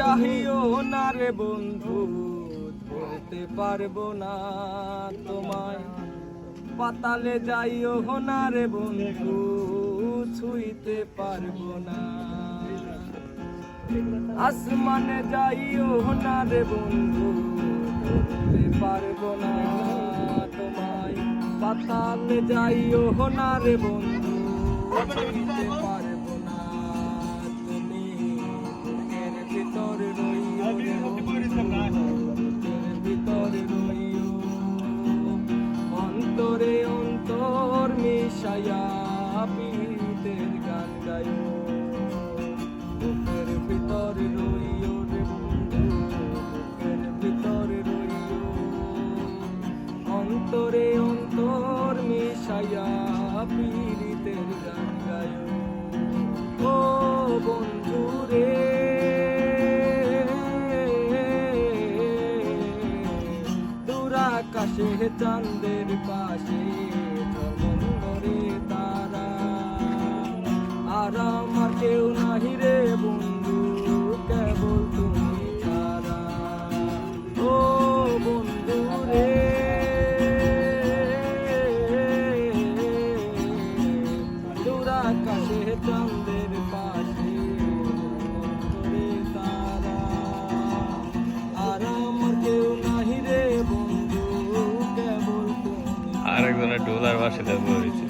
চাহিও না রে বন্ধু, ধরতে পারব না তোমায়। পাতালে যাইও না রে বন্ধু, ছুঁইতে পারব না। আসমানে যাইও না রে বন্ধু, ধরতে পারব না তোমায়। পাতালে যাইও না রে বন্ধু পীড়িতের গান গায়ো বুকের ভিতরে রইও রে বন্ধু, বুকের ভিতরে রইও। অন্তরে অন্তর মিশাইয়া গান গায়ো ও বন্ধু রে। দূরাকাশে চাঁদের পাশে আকাশে চন্দ্রের পাশে অন্তরে তারা আর আমার কেউ নাহি রে বন্ধু কেবল আরেকজনের ডোলার বাসে দেখা হয়েছে